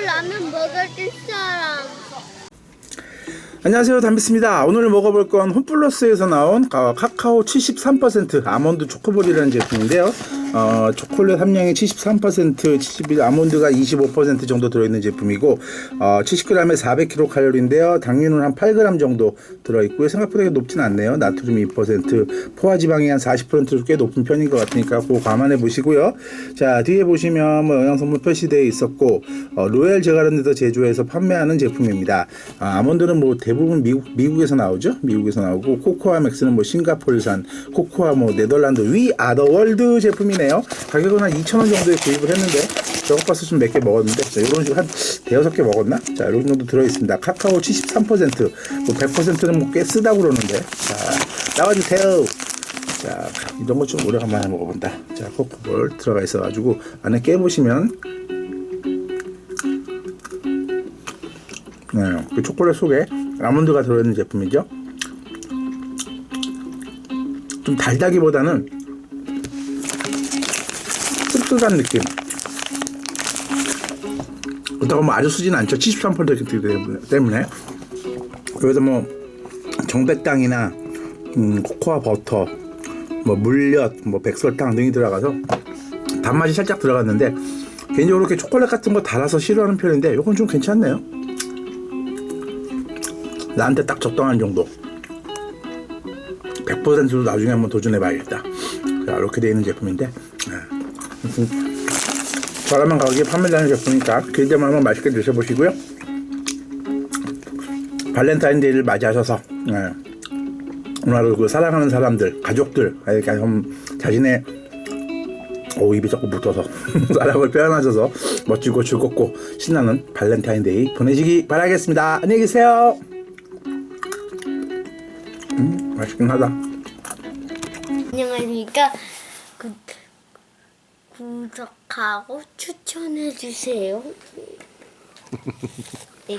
라면 먹을 사람. 안녕하세요. 담비스입니다. 오늘 먹어볼 건 홈플러스에서 나온 가- 카카오 73% 아몬드 초코볼이라는 제품인데요. 어, 초콜릿 함량이 73% 71 아몬드가 25% 정도 들어있는 제품이고 어, 70g에 400kcal인데요. 당류는 한 8g 정도 들어있고요. 생각보다 높진 않네요. 나트륨 2% 포화지방이 한 40%꽤 높은 편인 것 같으니까 그거 감안해 보시고요. 자 뒤에 보시면 뭐 영양성분 표시되어 있었고 어, 로얄 제가랜드에서 제조해서 판매하는 제품입니다. 아, 아몬드는 뭐 대 부분 미국, 미국에서 나오죠? 미국에서 나오고 코코아 맥스는 뭐 싱가포르산 코코아 뭐 네덜란드 위 아더 월드 제품이네요. 가격은 한 2,000원 정도에 구입을 했는데 저거 봐서 좀 몇 개 먹었는데 자, 이런 식으로 한 대여섯 개 먹었나? 자 이런 정도 들어 있습니다. 카카오 73%뭐 100%는 뭐 꽤 쓰다고 그러는데. 자 나와주세요. 자, 이런 거 좀 오래간만에 먹어본다. 자, 코코볼 들어가 있어가지고 안에 깨보시면 네, 그 초콜릿 속에 아몬드가 들어있는 제품이죠. 좀 달다기보다는 씁쓸한 느낌. 그렇다고 뭐 아주 쓰진 않죠. 73% 때문에. 그래서 뭐 정백당이나 음, 코코아 버터, 뭐 물엿, 뭐 백설탕 등이 들어가서 단맛이 살짝 들어갔는데 개인적으로 이렇게 초콜릿 같은 거 달아서 싫어하는 편인데 이건 좀 괜찮네요. 나한테 딱 적당한 정도. 100%로 나중에 한번 도전해 봐야겠다. 자, 이렇게 되어 있는 제품인데 네. 저렴한 가격에 판매되는 제품이니까 기회 되면 한번 맛있게 드셔보시고요. 발렌타인데이를 맞이하셔서 네. 오늘 그 사랑하는 사람들, 가족들, 좀 자신의 오 입이 자꾸 붙어서 사랑을 표현하셔서 멋지고 즐겁고 신나는 발렌타인데이 보내시기 바라겠습니다. 안녕히 계세요. 음, 맛있긴 하다. 안녕하십니까. 구, 구독하고 추천해 주세요. 네.